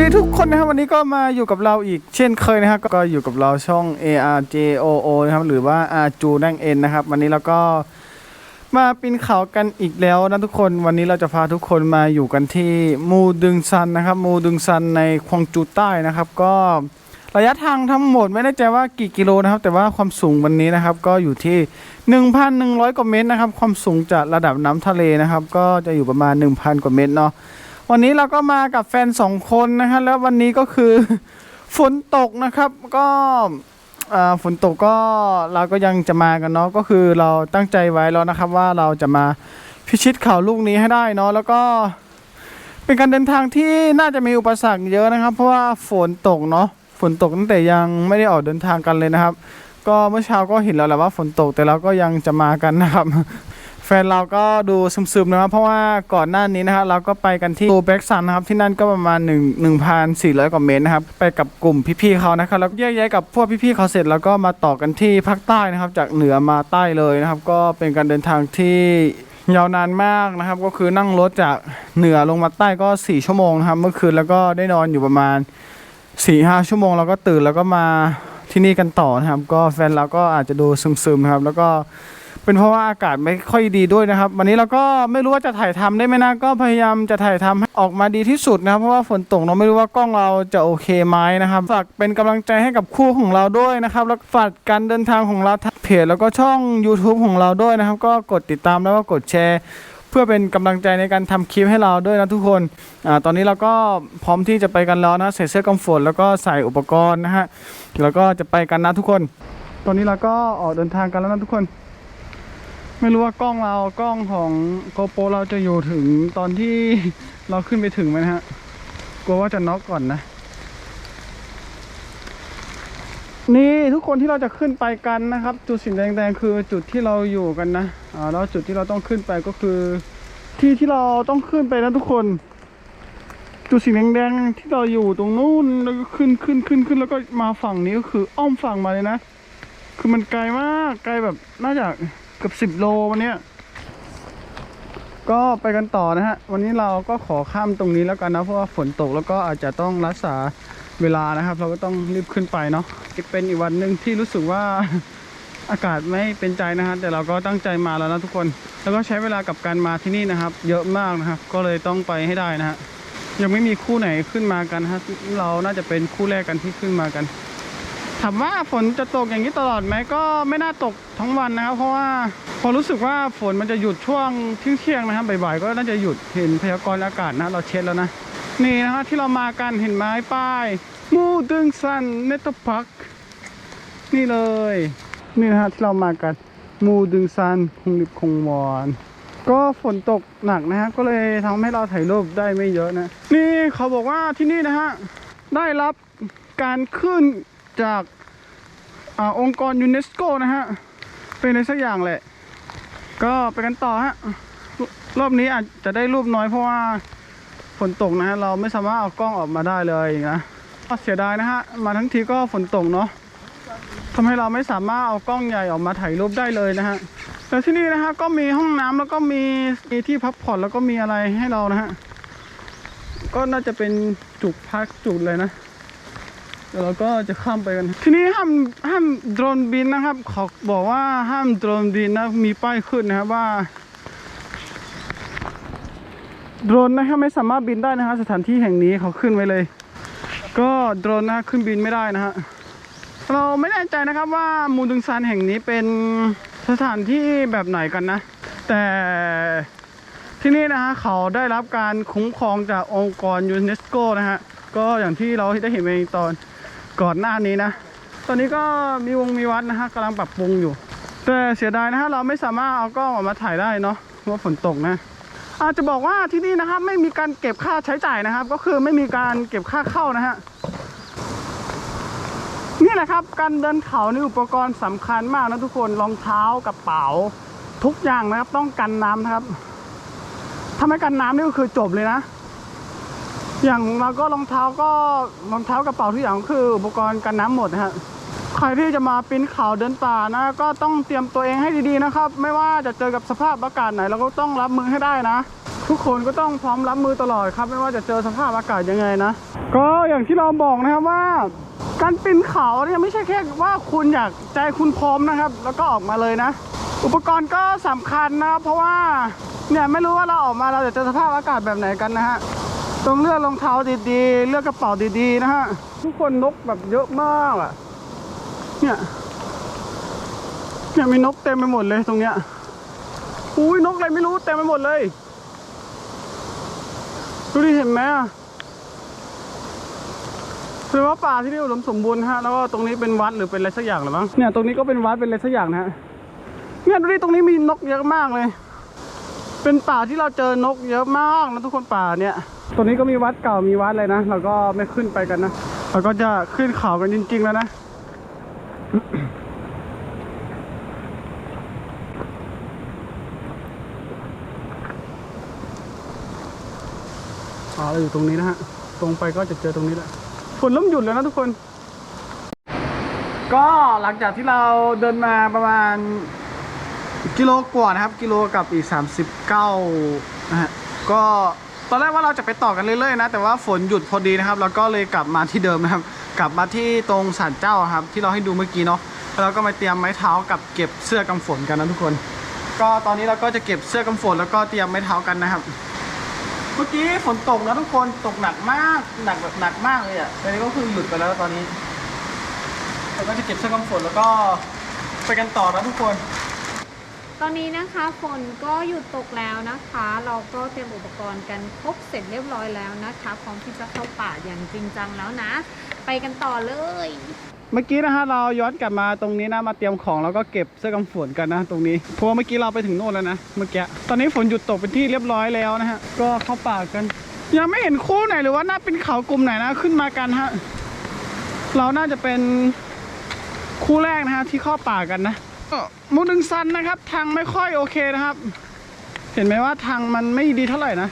ดีทุกคนนะครับวันนี้ก็มาอยู่กับเราอีกเช่นเคยนะครับก็อยู่กับเราช่อง ARJOO นะครับหรือว่า R จูนั่งเอ็นนะครับ วันนี้เราก็มาปีนเขากันอีกแล้วนะทุกคนวันนี้เราจะพาทุกคนมาอยู่กันที่มูดึงซันนะครับ มูดึงซันในควงจูใต้นะครับ ก็ระยะทางทั้งหมดไม่แน่ใจว่ากี่กิโลนะครับ แต่ว่าความสูงวันนี้นะครับ ก็อยู่ที่ 1,100 กว่าเมตรนะครับ ความสูงจากระดับน้ำทะเลนะครับ ก็จะอยู่ประมาณ 1,000 กว่าเมตรเนาะ วันนี้เราก็มากับแฟนสองคนนะฮะแล้ววันนี้ก็คือฝนตกนะครับก็ฝนตกก็เราก็ยังจะมากันเนาะก็คือเราตั้งใจไว้แล้วนะครับว่าเราจะมาพิชิตเขาลูกนี้ให้ได้เนาะแล้วก็เป็นการเดินทางที่น่าจะมีอุปสรรคเยอะนะครับ เพราะว่าฝนตกเนาะฝนตกตั้งแต่ยังไม่ได้ออกเดินทางกันเลยนะครับ ก็เมื่อเช้าก็เห็นแล้วแหละว่าฝนตกแต่เราก็ยังจะมากันนะครับ ฟนเราก็ดูซึมๆนะครับเพราะว่าก่อนหน้านี้นะครับเราก็ไปกันที่ตูแบ็กซันนะครับที่นั่นก็ประมาณ1 1,400 กว่าเมตรนะครับไปกับกลุ่มพี่ๆเขานะครับแล้วแยกย้ายกับพวกพี่ๆเขาเสร็จแล้วก็มาต่อกันที่ภาคใต้นะครับ จากเหนือมาใต้เลยนะครับ ก็เป็นการเดินทางที่ยาวนานมากนะครับ ก็คือนั่งรถจากเหนือลงมาใต้ก็ 4 ชั่วโมงนะครับ เมื่อคืนแล้วก็ได้นอนอยู่ประมาณ4-5ชั่วโมงเราก็ตื่นแล้วก็มาที่นี่กันต่อนะครับ ก็แฟนเราก็อาจจะดูซึมๆนะครับ แล้วก็ เป็นเพราะว่าอากาศไม่ค่อยดีด้วยนะครับ วันนี้เราก็ไม่รู้ว่าจะถ่ายทำได้ไหมนะก็พยายามจะถ่ายทำให้ออกมาดีที่สุดนะครับเพราะว่าฝนตกเราไม่รู้ว่ากล้องเราจะโอเคไหมนะครับฝากเป็นกำลังใจให้กับคู่ของเราด้วยนะครับแล้วฝากการเดินทางของเราเพจแล้วก็ช่อง YouTube ของเราด้วยนะครับ ก็กดติดตามแล้วก็กดแชร์เพื่อเป็นกำลังใจในการทำคลิปให้เราด้วยนะทุกคนอ่าตอนนี้เราก็พร้อมที่จะไปกันแล้วนะใส่เสื้อกันฝนแล้วก็ใส่อุปกรณ์นะฮะแล้วก็จะไปกันนะทุกคน ตอนนี้เราก็ออกเดินทางกันแล้วนะทุกคน ไม่รู้ว่ากล้องเรากล้องของโกโปรเราจะอยู่ถึงตอนที่เราขึ้นไปถึงไหมนะฮะกลัวว่าจะน็อกก่อนนะ นี่ทุกคนที่เราจะขึ้นไปกันนะครับ จุดสีแดงๆคือจุดที่เราอยู่กันนะอ่าแล้วจุดที่เราต้องขึ้นไปก็คือ ที่ที่เราต้องขึ้นไปนะทุกคน จุดสีแดงๆที่เราอยู่ตรงนู้นแล้วก็ขึ้นขึ้นขึ้นขึ้นแล้วก็มาฝั่งนี้ก็คืออ้อมฝั่งมาเลยนะ คือมันไกลมากไกลแบบน่าจะ เกือบสิบโลวันเนี้ยก็ไปกันต่อนะฮะ วันนี้เราก็ขอข้ามตรงนี้แล้วกันนะ เพราะว่าฝนตกแล้วก็อาจจะต้องรักษาเวลานะครับ เราก็ต้องรีบขึ้นไปเนาะเป็นอีกวันหนึ่งที่รู้สึกว่าอากาศไม่เป็นใจนะฮะแต่เราก็ตั้งใจมาแล้วนะทุกคน แล้วก็ใช้เวลากับการมาที่นี่นะครับ เยอะมากนะครับ ก็เลยต้องไปให้ได้นะฮะยังไม่มีคู่ไหนขึ้นมากันฮะเราน่าจะเป็นคู่แรกกันที่ขึ้นมากัน ถามว่าฝนจะตกอย่างนี้ตลอดไหมก็ไม่น่าตกทั้งวันนะครับ เพราะว่าพอรู้สึกว่าฝนมันจะหยุดช่วงเที่ยงๆนะครับบ่ายๆก็น่าจะหยุดเห็นพยากรณ์อากาศนะ เราเช็ดแล้วนะ นี่นะฮะที่เรามากันเห็นไหมป้าย มูดึงซันเนตพักนี่เลย นี่นะฮะที่เรามากันมูดึงซันคงริบคงวอนก็ฝนตกหนักนะฮะก็เลยทำให้เราถ่ายรูปได้ไม่เยอะนะ นี่เขาบอกว่าที่นี่นะฮะได้รับการขึ้น จากอาองค์กรยูเนสโกนะฮะ เป็นอะไรสักอย่างแหละ ก็ไปกันต่อฮะรรอบนี้อาจจะได้รูปน้อยเพราะว่าฝนตกนะฮะ เราไม่สามารถเอากล้องออกมาได้เลยนะก็เสียดายนะฮะ มาทั้งทีก็ฝนตกเนาะทำให้เราไม่สามารถเอากล้องใหญ่ออกมาถ่ายรูปได้เลยนะฮะแต่ที่นี่นะฮะก็มีห้องน้ำแล้วก็มีมีที่พักผ่อนแล้วก็มีอะไรให้เรานะฮะ ก็น่าจะเป็นจุดพักจุดเลยนะ เดี๋ยวเราก็จะข้ามไปกัน ที่นี่ห้ามห้ามโดรนบินนะครับ เขาบอกว่าห้ามโดรนบินนะมีป้ายขึ้นนะครับว่าโดรนนะครับไม่สามารถบินได้นะฮะสถานที่แห่งนี้เขาขึ้นไว้เลย ก็โดรนนะขึ้นบินไม่ได้นะฮะเราไม่แน่ใจนะครับว่ามูดึงซานแห่งนี้เป็นสถานที่แบบไหนกันนะ แต่ที่นี่นะฮะเขาได้รับการคุ้มครองจากองค์กรยูเนสโกนะฮะก็อย่างที่เราได้เห็นไปตอน ก่อนหน้านี้นะ ตอนนี้ก็มีวงมีวัดนะฮะกำลังปรับปรุงอยู่ แต่เสียดายนะฮะเราไม่สามารถเอากล้องออกมาถ่ายได้เนาะเพราะฝนตกนะอาจจะบอกว่าที่นี่นะครับไม่มีการเก็บค่าใช้จ่ายนะครับ ก็คือไม่มีการเก็บค่าเข้านะฮะนี่แหละครับ การเดินเขานี่อุปกรณ์สำคัญมากนะทุกคนรองเท้ากระเป๋า ทุกอย่างนะครับ ต้องกันน้ำนะครับถ้าไม่กันน้ำนี่ก็คือจบเลยนะ อย่างเราก็รองเท้าก็รองเท้ากระเป๋าทุกอย่างคืออุปกรณ์กันน้ำหมดนะฮะใครที่จะมาปีนเขาเดินป่านะ ก็ต้องเตรียมตัวเองให้ดีๆนะครับ ไม่ว่าจะเจอกับสภาพอากาศไหนเราก็ต้องรับมือให้ได้นะ ทุกคนก็ต้องพร้อมรับมือตลอดครับ ไม่ว่าจะเจอสภาพอากาศยังไงนะ ก็อย่างที่เราบอกนะครับว่า การปีนเขาเนี่ยไม่ใช่แค่ว่าคุณอยากใจคุณพร้อมนะครับ แล้วก็ออกมาเลยนะ อุปกรณ์ก็สำคัญนะครับเพราะว่าเนี่ยไม่รู้ว่าเราออกมาเราจะเจอสภาพอากาศแบบไหนกันนะฮะ ต้องเลือกรองเท้าดีๆ เลือกกระเป๋าดีๆ นะฮะ ทุกคนนกแบบเยอะมากอะเนี่ย เนี่ยมีนกเต็มไปหมดเลยตรงเนี้ย อุ้ยนกอะไรไม่รู้เต็มไปหมดเลย ดูดิเห็นไหมอะคือว่าป่าที่นี่อุดมสมบูรณ์ฮะ แล้วก็ตรงนี้เป็นวัดหรือเป็นอะไรสักอย่างหรือมั้ง เนี่ยตรงนี้ก็เป็นวัดเป็นอะไรสักอย่างนะฮะ เนี่ยดูดิตรงนี้มีนกเยอะมากเลย เป็นป่าที่เราเจอนกเยอะมากนะทุกคนป่าเนี่ย ตรงนี้ก็มีวัดเก่ามีวัดเลยนะเราก็ไม่ขึ้นไปกันนะเราก็จะขึ้นเขากันจริง ๆ แล้วนะอ๋อเราอยู่ตรงนี้นะฮะ ตรงไปก็จะเจอตรงนี้แหละฝนเริ่มหยุดแล้วนะทุกคน ก็หลังจากที่เราเดินมาประมาณกิโลกว่านะครับ กิโลกับอีก 39นะฮะก็ ตอนแรกว่าเราจะไปต่อกันเรื่อยๆนะ แต่ว่าฝนหยุดพอดีนะครับ แล้วก็เลยกลับมาที่เดิมนะครับ กลับมาที่ตรงศาลเจ้าครับ ที่เราให้ดูเมื่อกี้เนาะแล้วเราก็มาเตรียมไม้เท้ากับเก็บเสื้อกันฝนกันนะทุกคน ก็ตอนนี้เราก็จะเก็บเสื้อกันฝนแล้วก็เตรียมไม้เท้ากันนะครับ เมื่อกี้ฝนตกนะทุกคนตกหนักมากหนักแบบหนักมากเลยอะตอนนี้ก็คือหยุดไปแล้วตอนนี้เราก็จะเก็บเสื้อกันฝนแล้วก็ไปกันต่อนะทุกคน ตอนนี้นะคะฝนก็หยุดตกแล้วนะคะ เราก็เตรียมอุปกรณ์กันครบเสร็จเรียบร้อยแล้วนะคะพร้อมที่จะเข้าป่าอย่างจริงจังแล้วนะ ไปกันต่อเลย เมื่อกี้นะฮะเราย้อนกลับมาตรงนี้นะมาเตรียมของแล้วก็เก็บเสื้อกันฝนกันนะตรงนี้เพราะว่าเมื่อกี้เราไปถึงโน่นแล้วนะเมื่อกี้ตอนนี้ฝนหยุดตกเป็นที่เรียบร้อยแล้วนะฮะก็เข้าป่ากัน ยังไม่เห็นคู่ไหนหรือว่าน่าเป็นเขากลุ่มไหนนะขึ้นมากันฮะเราน่าจะเป็นคู่แรกนะฮะที่เข้าป่ากันนะ ก็มูดึงซันนะครับ ทางไม่ค่อยโอเคนะครับ เห็นไหมว่าทางมันไม่ดีเท่าไหร่นะ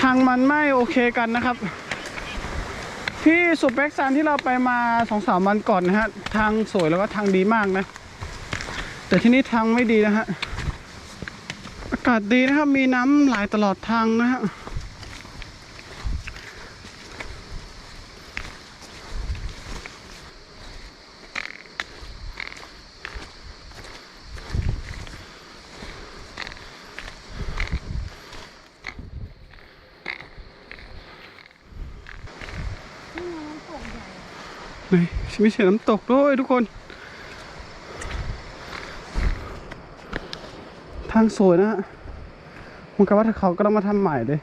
ทางมันไม่โอเคกันนะครับ ที่สุดแบ็กซันที่เราไปมาสองสามวันก่อนนะฮะ ทางสวยแล้วก็ทางดีมากนะ แต่ที่นี่ทางไม่ดีนะฮะ อากาศดีนะครับ มีน้ำไหลตลอดทางนะฮะ ไหนไม่ใช่น้ำตกด้วยทุกคน ทางสวยนะฮะเหมันกับว่าถ้าเขาก็ต้องมาทำใหม่เลย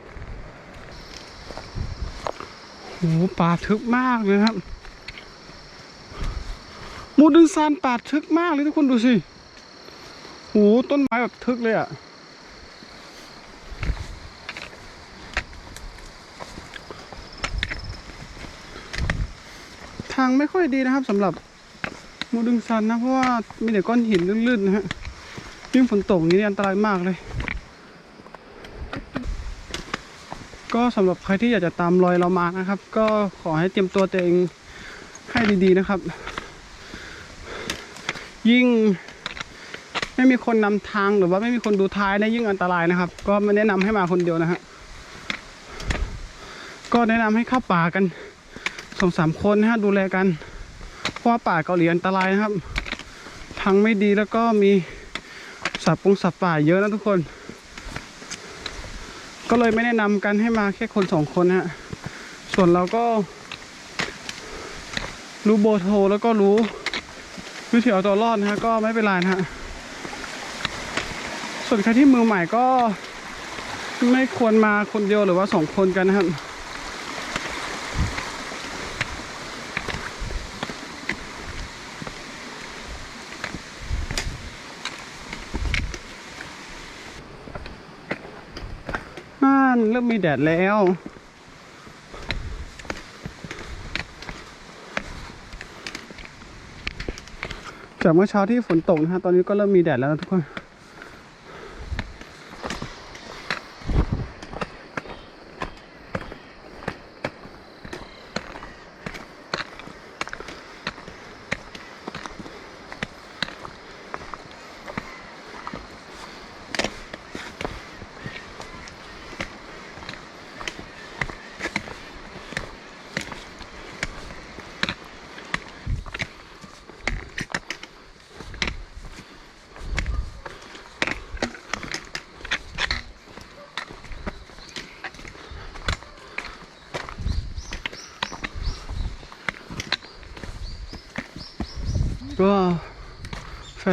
โหป่าทึบมากเลยครับมูดึงซานป่าทึกมากเลยทุกคนดูสิโหต้นไม้แบบทึกเลยอะ ทางไม่ค่อยดีนะครับสำหรับมูดึงซันนะ เพราะว่ามีแต่ก้อนหินลื่นๆนะฮะยิ่งฝนตกนี้นี่อันตรายมากเลย ก็สำหรับใครที่อยากจะตามรอยเรามานะครับ ก็ขอให้เตรียมตัวตัวเองให้ดีๆนะครับ ยิ่งไม่มีคนนำทางหรือว่าไม่มีคนดูท้ายนะยิ่งอันตรายนะครับ ก็ไม่แนะนำให้มาคนเดียวนะฮะก็แนะนำให้เข้าป่ากัน สองสามคนนะฮะดูแลกัน เพราะว่าป่าเกาหลีอันตรายนะครับทางไม่ดีแล้วก็มีสัตว์ปงสัตว์ป่าเยอะนะทุกคน ก็เลยไม่แนะนำกันให้มาแค่คนสองคนนะฮะส่วนเราก็ รู้โบโทแล้วก็รู้วิธีเอาตัวรอดนะฮะก็ไม่เป็นไรนะฮะส่วนใครที่มือใหม่ก็ไม่ควรมาคนเดียวหรือว่าสองคนกันนะครับานเริ่มมีแดดแล้ว จากเมื่อเช้าที่ฝนตกนะฮะตอนนี้ก็เริ่มมีแดดแล้วทุกคน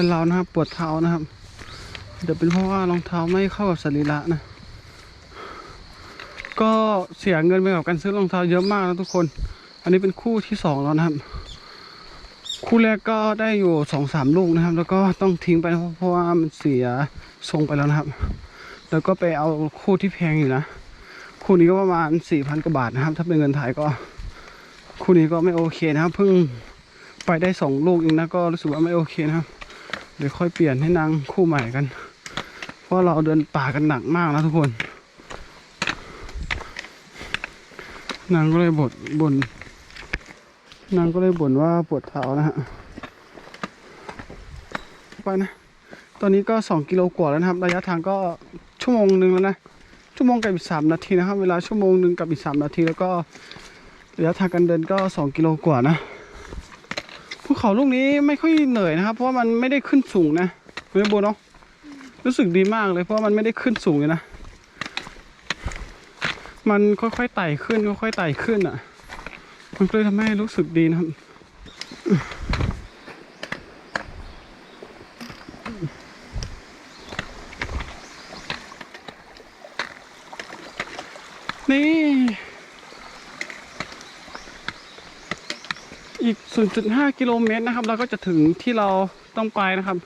นเรานะครับ ปวดเท้านะครับ เดี๋ยวเป็นเพราะว่ารองเท้าไม่เข้ากับสรีระนะ ก็เสียเงินไปกับการซื้อรองเท้าเยอะมากนะทุกคน อันนี้เป็นคู่ที่สองแล้วนะครับ คู่แรกก็ได้อยู่สองสามลูกนะครับ แล้วก็ต้องทิ้งไปเพราะว่ามันเสียทรงไปแล้วนะครับ แล้วก็ไปเอาคู่ที่แพงอยู่นะ คู่นี้ก็ประมาณสี่พันกว่าบาทนะครับ ถ้าเป็นเงินไทยก็ คู่นี้ก็ไม่โอเคนะครับ เพิ่งไปได้สองลูกเองนะก็รู้สึกว่าไม่โอเคนะครับ เดี๋ยวค่อยเปลี่ยนให้นางคู่ใหม่กัน เพราะเราเดินป่ากันหนักมากนะทุกคน นางก็เลยบ่นบน นางก็เลยบ่นว่าปวดเท้านะฮะ ไปนะ ตอนนี้ก็สองกิโลกว่าแล้วนะครับ ระยะทางก็ชั่วโมงหนึ่งแล้วนะ ชั่วโมงกับอีกสามนาทีนะครับ เวลาชั่วโมงหนึ่งกับอีกสามนาทีแล้วก็ระยะทางการเดินก็สองกิโลกว่านะ เขาลูกนี้ไม่ค่อยเหนื่อยนะครับ เพราะว่ามันไม่ได้ขึ้นสูงนะเฮ้ยโบเนาะรู้สึกดีมากเลยเพราะมันไม่ได้ขึ้นสูงเลยนะ มันค่อยๆไต่ขึ้นค่อยๆไต่ขึ้นอะ มันก็เลยทำให้รู้สึกดีนะครับ นี่ อีก 0.5 กิโลเมตรนะครับ เราก็จะถึงที่เราต้องไปนะครับ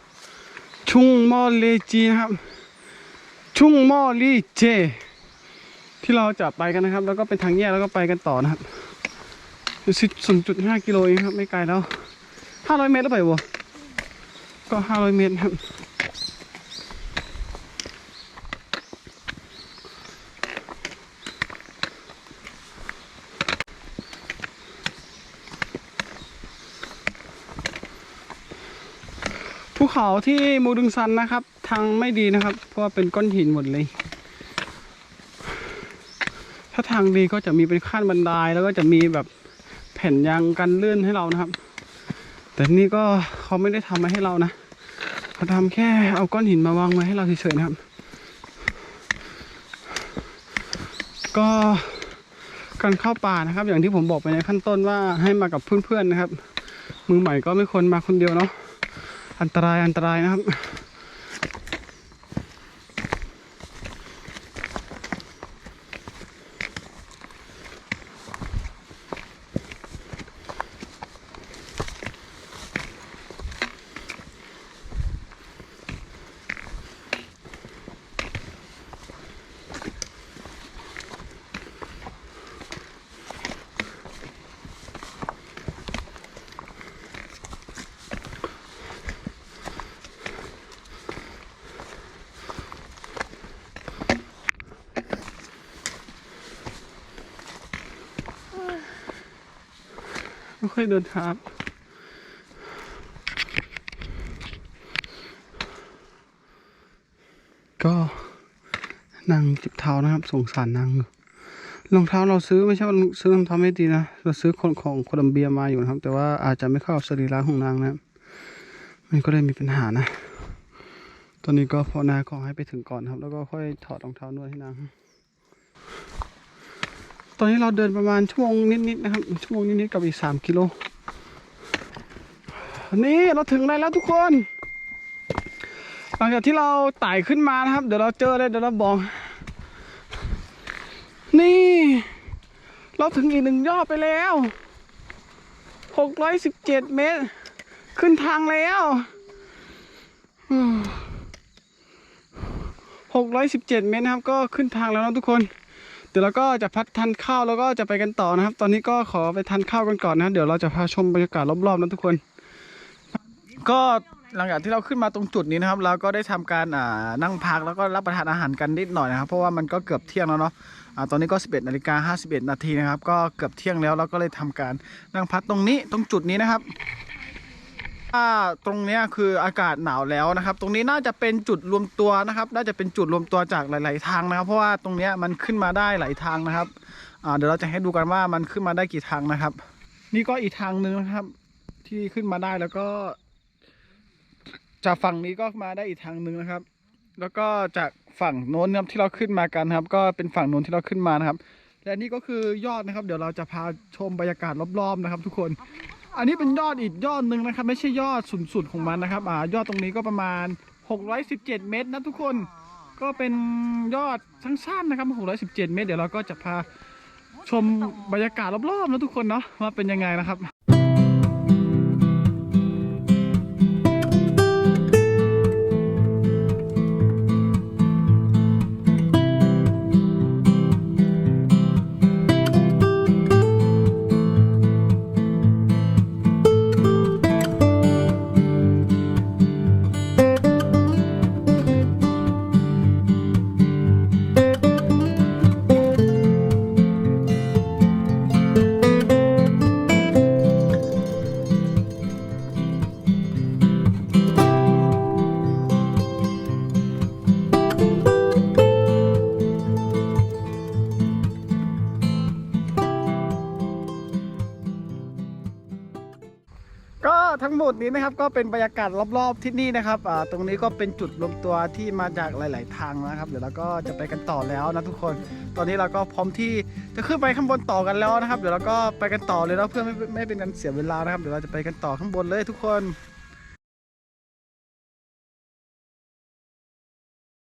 ชุงมอเลจีนะครับ ชุงมอลีเจ ที่เราจะไปกันนะครับ แล้วก็เป็นทางแยกแล้วก็ไปกันต่อนะครับ0.5 กิโลเองครับ ไม่ไกลแล้ว 500 เมตรแล้วไปบัวก็ 500 เมตรครับ เขาที่มูดึงซันนะครับ ทางไม่ดีนะครับ เพราะว่าเป็นก้อนหินหมดเลย ถ้าทางดีก็จะมีเป็นขั้นบันไดแล้วก็จะมีแบบแผ่นยางกันเลื่อนให้เรานะครับ แต่นี่ก็เขาไม่ได้ทำมาให้เรานะเขาทำแค่เอาก้อนหินมาวางไว้ให้เราเฉยๆนะครับ ก็การเข้าป่านะครับ อย่างที่ผมบอกไปในขั้นต้นว่าให้มากับเพื่อนๆนะครับ มือใหม่ก็ไม่ควรมาคนเดียวเนาะ อันตรายอันตรายนะ ไม่ค่อยเดินทางก็นั่งจิบเท้านะครับสงสารนางรองเท้าเราซื้อไม่ใช่ว่าซื้อรองเท้าไม่ดีนะเราซื้อคนของโคลัมเบียมาอยู่นะครับ แต่ว่าอาจจะไม่เข้าสรีระของนางนะมันก็เลยมีปัญหานะ ตอนนี้ก็พอนาขอให้ไปถึงก่อนครับ แล้วก็ค่อยถอดรองเท้านวดให้นาง อนนี้เราเดินประมาณชั่วโมงนิดๆนะครับชั่วโมงนิดๆกับอีกสามกิโลนี่เราถึงได้แล้วทุกคน หลังจากที่เราไต่ขึ้นมานะครับ เดี๋ยวเราเจอเลยเดี๋ยวเราบอก นี่ เราถึงอีกหนึ่งยอดไปแล้วหกร้อยสิบเจ็ดเมตร ขึ้นทางแล้วหกร้อยสิบเจ็ดเมตรนะครับ ก็ขึ้นทางแล้วนะทุกคน เดี๋ยวเราก็จะพักทานข้าวแล้วก็จะไปกันต่อนะครับ ตอนนี้ก็ขอไปทานข้าวกันก่อนนะ เดี๋ยวเราจะพาชมบรรยากาศรอบๆนะทุกคน ก็หลังจากที่เราขึ้นมาตรงจุดนี้นะครับ เราก็ได้ทำการอ่านั่งพักแล้วก็รับประทานอาหารกันนิดหน่อยนะครับ เพราะว่ามันก็เกือบเที่ยงแล้วเนาะอ่าตอนนี้ก็ 11นาฬิกา51นาทีนะครับ ก็เกือบเที่ยงแล้วเราก็เลยทำการนั่งพักตรงนี้ตรงจุดนี้นะครับ ถ้าตรงเนี้ยคืออากาศหนาวแล้วนะครับ ตรงนี้น่าจะเป็นจุดรวมตัวนะครับ น่าจะเป็นจุดรวมตัวจากหลาย ๆ ทางนะครับ เพราะว่าตรงเนี้ยมันขึ้นมาได้หลายทางนะครับเดี๋ยวเราจะให้ดูกันว่ามันขึ้นมาได้กี่ทางนะครับ นี่ก็อีกทางหนึ่งนะครับ ที่ขึ้นมาได้แล้วก็ จากฝั่งนี้ก็มาได้อีกทางหนึ่งนะครับ แล้วก็จากฝั่งโน้นนะครับที่เราขึ้นมากันครับ ก็เป็นฝั่งโน้นที่เราขึ้นมานะครับและนี่ก็คือยอดนะครับ เดี๋ยวเราจะพาชมบรรยากาศรอบๆนะครับ ทุกคน อันนี้เป็นยอดอีกยอดหนึ่งนะครับ ไม่ใช่ยอดสุดสุดของมันนะครับอ่ายอดตรงนี้ก็ประมาณ 617 เมตรนะทุกคนก็เป็นยอดสั้นๆนะครับ 617 เมตร เดี๋ยวเราก็จะพาชมบรรยากาศรอบๆนะทุกคนเนาะว่าเป็นยังไงนะครับ หมดนี้นะครับก็เป็นบรรยากาศรอบๆที่นี่นะครับตรงนี้ก็เป็นจุดรวมตัวที่มาจากหลาย ๆ ทางนะครับ เดี๋ยวเราก็จะไปกันต่อแล้วนะทุกคน ตอนนี้เราก็พร้อมที่จะขึ้นไปข้างบนต่อกันแล้วนะครับ เดี๋ยวเราก็ไปกันต่อเลยแล้วเพื่อไม่ไม่เป็นการเสียเวลานะครับ เดี๋ยวเราจะไปกันต่อข้างบนเลยทุกคน